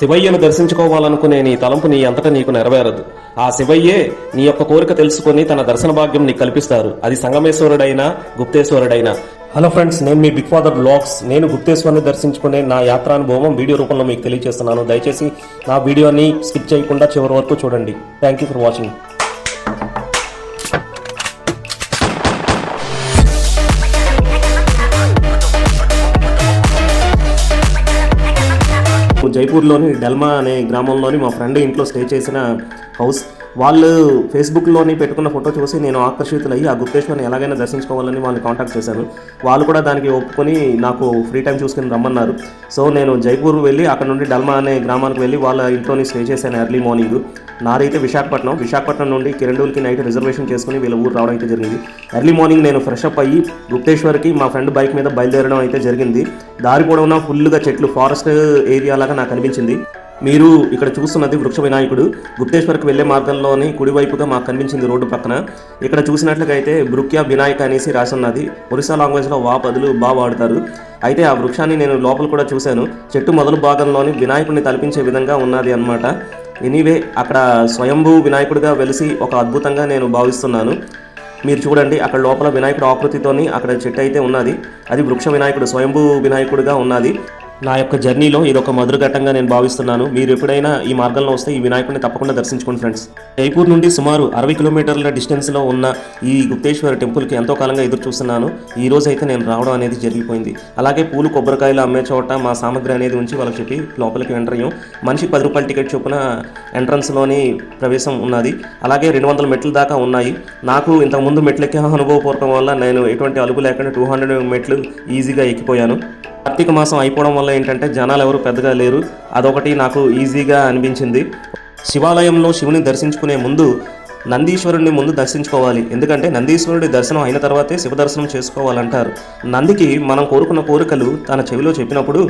శివయ్యను దర్శించుకోవాలనుకునే నీ తలంపు నీ అంతటా నీకు నెరవేరదు. ఆ శివయ్యే నీ యొక్క కోరిక తెలుసుకుని తన దర్శన భాగ్యం నీకు కల్పిస్తారు. అది సంగమేశ్వరుడైనా గుప్తేశ్వరుడైనా. హలో ఫ్రెండ్స్ నేను మీ బిగ్ ఫాదర్ బ్లాగ్స్ నేను గుప్తేశ్వరుని దర్శించుకునే నా యాత్రానుభవం వీడియో రూపంలో మీకు తెలియజేస్తున్నాను. దయచేసి నా వీడియోని స్కిప్ చేయకుండా చివరి వరకు చూడండి. థ్యాంక్ యూ ఫర్ వాచింగ్ జైపూర్లోని డెల్మా అనే గ్రామంలోని మా ఫ్రెండ్ ఇంట్లో స్టే చేసిన హౌస్. వాళ్ళు ఫేస్బుక్లోని పెట్టుకున్న ఫోటో చూసి నేను ఆకర్షితులయ్యి ఆ గుప్తేశ్వరిని ఎలాగైనా దర్శించుకోవాలని వాళ్ళని కాంటాక్ట్ చేశాను వాళ్ళు కూడా దానికి ఒప్పుకొని నాకు ఫ్రీ టైం చూసుకుని రమ్మన్నారు. సో నేను జైపూర్ వెళ్ళి అక్కడ నుండి డల్మా అనే గ్రామానికి వెళ్ళి వాళ్ళ ఇంట్లోని స్టే చేశాను ఎర్లీ మార్నింగ్. నాదైతే విశాఖపట్నం. విశాఖపట్నం నుండి కిరండూల్కి నైట్ రిజర్వేషన్ చేసుకుని వీళ్ళ ఊరు రావడం అయితే జరిగింది. ఎర్లీ మార్నింగ్ నేను ఫ్రెష్ అప్ అయ్యి గుప్తేశ్వర్కి మా ఫ్రెండ్ బైక్ మీద బయలుదేరడం అయితే జరిగింది. దారి పొడవునా ఫుల్గా చెట్లు ఫారెస్ట్ ఏరియా లాగా నాకు అనిపించింది. మీరు ఇక్కడ చూస్తున్నది వృక్ష వినాయకుడు. గుప్తేశ్వర్కి వెళ్ళే మార్గంలోని కుడివైపుగా మాకు కనిపించింది రోడ్డు పక్కన. ఇక్కడ చూసినట్లయితే బృక్యా వినాయక్ అనేసి రాసి ఉన్నది ఒరిస్సా లాంగ్వేజ్లో వా పదులు బాగా వాడతారు. అయితే ఆ వృక్షాన్ని నేను లోపల కూడా చూశాను. చెట్టు మొదలు భాగంలోని వినాయకుడిని తలపించే విధంగా ఉన్నది అనమాట ఎనీవే అక్కడ స్వయంభూ వినాయకుడిగా వెలిసి ఒక అద్భుతంగా నేను భావిస్తున్నాను. మీరు చూడండి అక్కడ లోపల వినాయకుడు ఆకృతితోని అక్కడ చెట్టు అయితే ఉన్నది. అది వృక్ష వినాయకుడు స్వయంభూ వినాయకుడిగా ఉన్నది. నా యొక్క జర్నీలో ఇది ఒక మధుర ఘట్టంగా నేను భావిస్తున్నాను. మీరు ఎప్పుడైనా ఈ మార్గంలో వస్తే ఈ వినాయకుడిని తప్పకుండా దర్శించుకోండి ఫ్రెండ్స్. జైపూర్ నుండి సుమారు అరవై కిలోమీటర్ల డిస్టెన్స్లో ఉన్న ఈ గుప్తేశ్వర టెంపుల్కి ఎంతో కాలంగా ఎదురు చూస్తున్నాను. ఈ రోజు అయితే నేను రావడం అనేది జరిగిపోయింది. అలాగే పూలు కొబ్బరికాయలు అమ్మే చోట మా సామగ్రి అనేది ఉంచి వాళ్ళకి చెప్పి లోపలికి ఎంటర్ అయ్యాం మనిషికి పది రూపాయల టికెట్ చొప్పున ఎంట్రన్స్లోని ప్రవేశం ఉన్నది. అలాగే రెండు వందల మెట్లు దాకా ఉన్నాయి. నాకు ఇంతకుముందు మెట్లెక్కే అనుభవపూర్వకం వల్ల నేను ఎటువంటి అలుపు లేకుండా టూ హండ్రెడ్ మెట్లు ఈజీగా ఎక్కిపోయాను. కార్తీక మాసం అయిపోవడం వల్ల ఏంటంటే జనాలు ఎవరు పెద్దగా లేరు. అదొకటి నాకు ఈజీగా అనిపించింది. శివాలయంలో శివుని దర్శించుకునే ముందు నందీశ్వరుడిని ముందు దర్శించుకోవాలి. ఎందుకంటే నందీశ్వరుడి దర్శనం అయిన తర్వాతే శివ దర్శనం చేసుకోవాలంటారు. నందికి మనం కోరుకున్న కోరికలు తన చెవిలో చెప్పినప్పుడు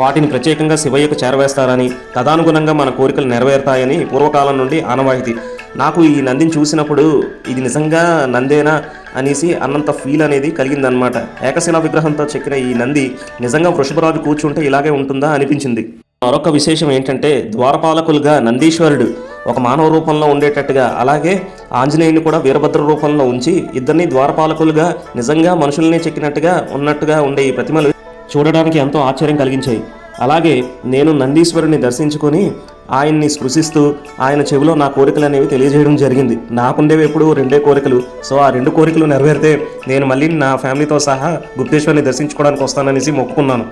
వాటిని ప్రత్యేకంగా శివయ్యకు చేరవేస్తారని తదానుగుణంగా మన కోరికలు నెరవేరుతాయని పూర్వకాలం నుండి ఆనవాయితీ. నాకు ఈ నందిని చూసినప్పుడు ఇది నిజంగా నందేనా అనేసి అన్నంత ఫీల్ అనేది కలిగిందనమాట ఏకశిలా విగ్రహంతో చెక్కిన ఈ నంది నిజంగా వృషభరాజు కూర్చుంటే ఇలాగే ఉంటుందా అనిపించింది. మరొక విశేషం ఏంటంటే ద్వారపాలకులుగా నందీశ్వరుడు ఒక మానవ రూపంలో ఉండేటట్టుగా అలాగే ఆంజనేయుని కూడా వీరభద్ర రూపంలో ఉంచి ఇద్దరిని ద్వారపాలకులుగా నిజంగా మనుషుల్ని చెక్కినట్టుగా ఉన్నట్టుగా ఉండే ఈ ప్రతిమలు చూడడానికి ఎంతో ఆశ్చర్యం కలిగించాయి. అలాగే నేను నందీశ్వరుని దర్శించుకొని ఆయన్ని స్పృశిస్తూ ఆయన చెవిలో నా కోరికలు అనేవి తెలియజేయడం జరిగింది. నాకుండేవి ఎప్పుడు రెండే కోరికలు. సో ఆ రెండు కోరికలు నెరవేరితే నేను మళ్ళీ నా ఫ్యామిలీతో సహా గుప్తేశ్వరిని దర్శించుకోవడానికి వస్తాననేసి మొక్కుకున్నాను.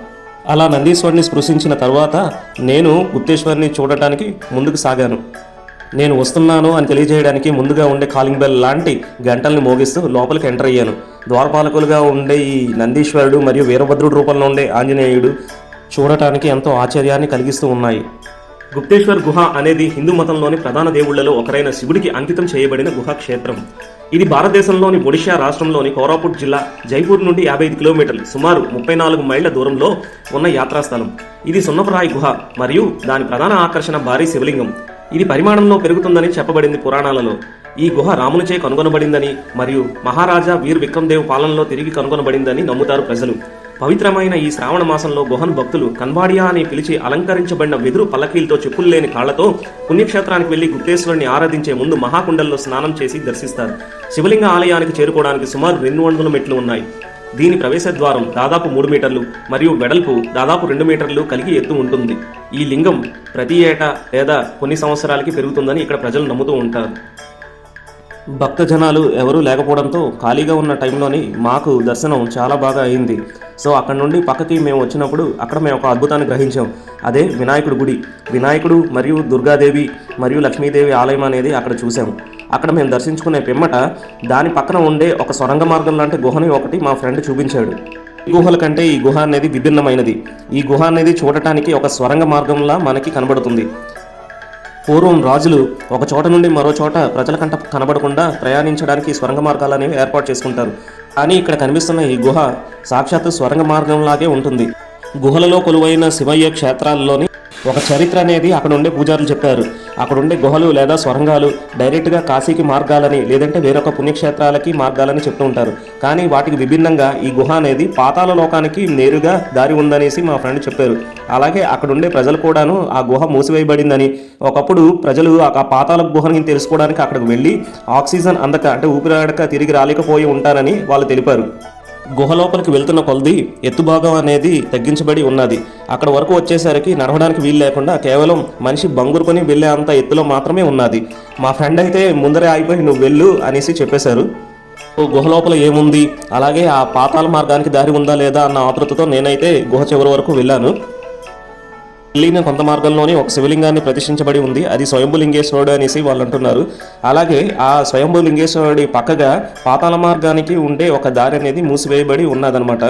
అలా నందీశ్వరిని స్పృశించిన తర్వాత నేను గుప్తేశ్వరిని చూడటానికి ముందుకు సాగాను. నేను వస్తున్నాను అని తెలియజేయడానికి ముందుగా ఉండే కాలింగ్ బెల్ లాంటి గంటల్ని మోగిస్తూ లోపలికి ఎంటర్ అయ్యాను. ద్వారపాలకులుగా ఉండే ఈ నందీశ్వరుడు మరియు వీరభద్రుడు రూపంలో ఉండే ఆంజనేయుడు చూడటానికి ఎంతో ఆశ్చర్యాన్ని కలిగిస్తూ ఉన్నాయి. గుప్తేశ్వర్ గుహ అనేది హిందూ మతంలోని ప్రధాన దేవుళ్ళలో ఒకరైన శివుడికి అంకితం చేయబడిన గుహ క్షేత్రం ఇది భారతదేశంలోని ఒడిషా రాష్ట్రంలోని కోరాపుట్ జిల్లా జైపూర్ నుండి యాభై ఐదు కిలోమీటర్లు సుమారు ముప్పై నాలుగు మైళ్ళ దూరంలో ఉన్న యాత్రాస్థలం. ఇది సున్నపరాయి గుహ మరియు దాని ప్రధాన ఆకర్షణ భారీ శివలింగం. ఇది పరిమాణంలో పెరుగుతుందని చెప్పబడింది పురాణాలలో. ఈ గుహ రామునిచే కనుగొనబడిందని మరియు మహారాజా వీర్ విక్రమ్దేవ్ పాలనలో తిరిగి కనుగొనబడిందని నమ్ముతారు ప్రజలు. పవిత్రమైన ఈ శ్రావణ మాసంలో గుహన్ భక్తులు కన్వాడియా అని పిలిచి అలంకరించబడిన వెదురు పల్లకీలతో చెప్పులు లేని కాళ్ళతో పుణ్యక్షేత్రానికి వెళ్ళి గుప్తేశ్వరుని ఆరాధించే ముందు మహాకుండల్లో స్నానం చేసి దర్శిస్తారు. శివలింగ ఆలయానికి చేరుకోవడానికి సుమారు రెండు వందల మెట్లు ఉన్నాయి. దీని ప్రవేశ ద్వారం దాదాపు మూడు మీటర్లు మరియు వెడల్పు దాదాపు రెండు మీటర్లు కలిగి ఎత్తు ఉంటుంది. ఈ లింగం ప్రతి ఏటా లేదా కొన్ని సంవత్సరాలకి పెరుగుతుందని ఇక్కడ ప్రజలు నమ్ముతూ ఉంటారు. భక్త జనాలు ఎవరూ లేకపోవడంతో ఖాళీగా ఉన్న టైంలోని మాకు దర్శనం చాలా బాగా అయింది. సో అక్కడ నుండి పక్కకి మేము వచ్చినప్పుడు అక్కడ మేము ఒక అద్భుతాన్ని గ్రహించాం. అదే వినాయకుడు గుడి. వినాయకుడు మరియు దుర్గాదేవి మరియు లక్ష్మీదేవి ఆలయం అనేది అక్కడ చూసాము అక్కడ మేము దర్శించుకునే పిమ్మట దాని పక్కన ఉండే ఒక సొరంగ మార్గం లాంటి గుహని ఒకటి మా ఫ్రెండ్ చూపించాడు. ఈ గుహల కంటే ఈ గుహ అనేది విభిన్నమైనది. ఈ గుహ అనేది చూడటానికి ఒక స్వరంగ మార్గంలా మనకి కనబడుతుంది. పూర్వం రాజులు ఒక చోట నుండి మరో చోట ప్రజల కంట కనబడకుండా ప్రయాణించడానికి స్వరంగ మార్గాలు అనేవి ఏర్పాటు చేసుకుంటారు. కానీ ఇక్కడ కనిపిస్తున్న ఈ గుహ సాక్షాత్తు స్వరంగ మార్గంలాగే ఉంటుంది. గుహలలో కొలువైన శివయ్య క్షేత్రాల్లోని ఒక చరిత్ర అనేది అక్కడ ఉండే పూజారులు చెప్పారు. అక్కడ ఉండే గుహలు లేదా స్వరంగాలు డైరెక్ట్గా కాశీకి మార్గాలని లేదంటే వేరొక పుణ్యక్షేత్రాలకి మార్గాలని చెప్తూ ఉంటారు. కానీ వాటికి విభిన్నంగా ఈ గుహ అనేది పాతాల లోకానికి నేరుగా దారి ఉందనేసి మా ఫ్రెండ్ చెప్పారు. అలాగే అక్కడ ఉండే ప్రజలు కూడాను ఆ గుహ మూసివేయబడిందని. ఒకప్పుడు ప్రజలు ఆ పాతాల గుహని తెలుసుకోవడానికి అక్కడికి వెళ్ళి ఆక్సిజన్ అందక అంటే ఊపిరాడక తిరిగి రాలేకపోయి ఉంటారని వాళ్ళు తెలిపారు. గుహ లోపలికి వెళ్తున్న కొలది ఎత్తుభాగం అనేది తగ్గించబడి ఉన్నది. అక్కడ వరకు వచ్చేసరికి నడవడానికి వీలు లేకుండా కేవలం మనిషి బంగురుకొని వెళ్ళే అంత ఎత్తులో మాత్రమే ఉన్నది. మా ఫ్రెండ్ అయితే ముందరే ఆగిపోయి నువ్వు వెళ్ళు అనేసి చెప్పేశారు. ఓ గుహ లోపల ఏముంది? అలాగే ఆ పాతాల మార్గానికి దారి ఉందా లేదా? అన్న ఆతృతతో నేనైతే గుహ చివరి వరకు వెళ్ళాను. లింగం కొంత మార్గంలోనే ఒక శివలింగాన్ని ప్రతిష్ఠించబడి ఉంది. అది స్వయంభులింగేశ్వరుడు అనేసి వాళ్ళు అంటున్నారు అలాగే ఆ స్వయంభులింగేశ్వరుడి పక్కగా పాతాళ మార్గానికి ఉండే ఒక దారి అనేది మూసివేయబడి ఉన్నదనమాట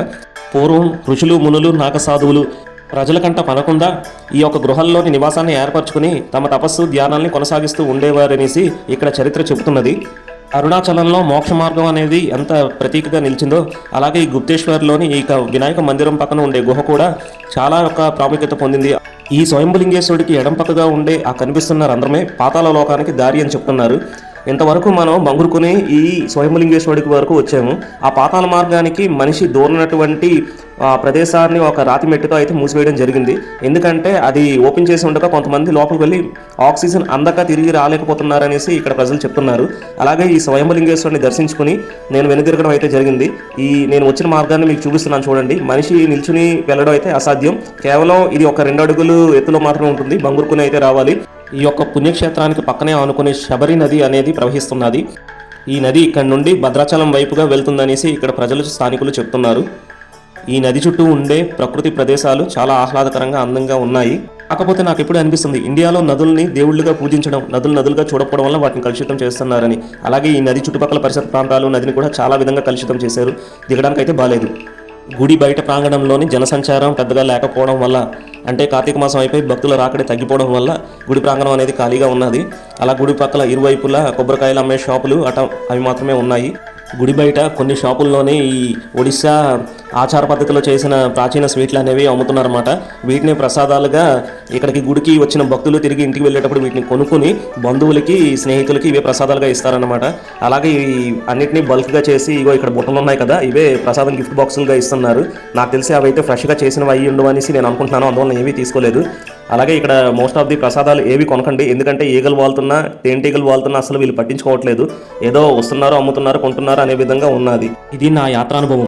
పూర్వం ఋషులు మునులు నాగసాధువులు ప్రజల కంట పనకుండా ఈ యొక్క గృహాల్లోని నివాసాన్ని ఏర్పరచుకుని తమ తపస్సు ధ్యానాల్ని కొనసాగిస్తూ ఉండేవారనేసి ఇక్కడ చరిత్ర చెబుతున్నది. అరుణాచలంలో మోక్ష మార్గం అనేది ఎంత ప్రతీకగా నిలిచిందో అలాగే ఈ గుప్తేశ్వర్లోని ఈ క- వినాయక మందిరం పక్కన ఉండే గుహ కూడా చాలా యొక్క ప్రాముఖ్యత పొందింది. ఈ స్వయంభులింగేశ్వరుడికి ఎడం పక్కగా ఉండే ఆ కనిపిస్తున్న రంధ్రమే పాతాల లోకానికి దారి అని చెప్తున్నారు. ఇంతవరకు మనం బంగురుకుని ఈ స్వయంలింగేశ్వరుడికి వరకు వచ్చాము. ఆ పాతాల మార్గానికి మనిషి దూరినటువంటి ఆ ప్రదేశాన్ని ఒక రాతి మెట్టుతో అయితే మూసివేయడం జరిగింది. ఎందుకంటే అది ఓపెన్ చేసి ఉండగా కొంతమంది లోపలికి వెళ్ళి ఆక్సిజన్ అందక తిరిగి రాలేకపోతున్నారనేసి ఇక్కడ ప్రజలు చెప్తున్నారు. అలాగే ఈ స్వయంలింగేశ్వరుని దర్శించుకుని నేను వెనుదిరగడం అయితే జరిగింది. ఈ నేను వచ్చిన మార్గాన్ని మీకు చూపిస్తున్నాను చూడండి. మనిషి నిల్చుని వెళ్ళడం అయితే అసాధ్యం. కేవలం ఇది ఒక రెండు అడుగులు ఎత్తులో మాత్రమే ఉంటుంది. బంగురుకుని అయితే రావాలి. ఈ యొక్క పుణ్యక్షేత్రానికి పక్కనే ఆనుకునే శబరి నది అనేది ప్రవహిస్తున్నది. ఈ నది ఇక్కడ నుండి భద్రాచలం వైపుగా వెళ్తుందనేసి ఇక్కడ ప్రజలు స్థానికులు చెప్తున్నారు. ఈ నది చుట్టూ ఉండే ప్రకృతి ప్రదేశాలు చాలా ఆహ్లాదకరంగా అందంగా ఉన్నాయి. కాకపోతే నాకు ఎప్పుడు అనిపిస్తుంది ఇండియాలో నదుల్ని దేవుళ్ళుగా పూజించడం నదులు నదులుగా చూడకపోవడం వల్ల వాటిని కలుషితం చేస్తున్నారని. అలాగే ఈ నది చుట్టుపక్కల పరిసర ప్రాంతాలు నదిని కూడా చాలా విధంగా కలుషితం చేశారు. దిగడానికి అయితే బాలేదు. గుడి బయట ప్రాంగణంలోని జనసంచారం పెద్దగా లేకపోవడం వల్ల అంటే కార్తీక మాసం అయిపోయి భక్తుల రాకడి తగ్గిపోవడం వల్ల గుడి ప్రాంగణం అనేది ఖాళీగా ఉన్నది. అలా గుడి పక్కల ఇరువైపులా కొబ్బరికాయలు అమ్మే షాపులు అట అవి మాత్రమే ఉన్నాయి. గుడి బయట కొన్ని షాపుల్లోనే ఈ ఒడిశా ఆచార పద్ధతిలో చేసిన ప్రాచీన స్వీట్లు అనేవి అమ్ముతున్నారన్నమాట. వీటిని ప్రసాదాలుగా ఇక్కడికి గుడికి వచ్చిన భక్తులు తిరిగి ఇంటికి వెళ్ళేటప్పుడు వీటిని కొనుక్కుని బంధువులకి స్నేహితులకి ఇవే ప్రసాదాలుగా ఇస్తారన్నమాట. అలాగే ఈ అన్నిటినీ బల్క్గా చేసి ఇగో ఇక్కడ బుట్టలు ఉన్నాయి కదా ఇవే ప్రసాదం గిఫ్ట్ బాక్సులుగా ఇస్తున్నారు. నాకు తెలిసి అవి అయితే ఫ్రెష్గా చేసినవి అయ్యి ఉండవు అనేసి నేను అనుకుంటున్నాను అందువల్ల ఏమీ తీసుకోలేదు. అలాగే ఇక్కడ మోస్ట్ ఆఫ్ ది ప్రసాదాలు ఏవి కొనకండి. ఎందుకంటే ఈగలు వాళ్తున్నా తేనెటీగలు వాళ్తున్నా అసలు వీళ్ళు పట్టించుకోవట్లేదు. ఏదో వస్తున్నారు అమ్ముతున్నారు కొంటున్నారు అనే విధంగా ఉన్నది. ఇది నా యాత్రానుభవం.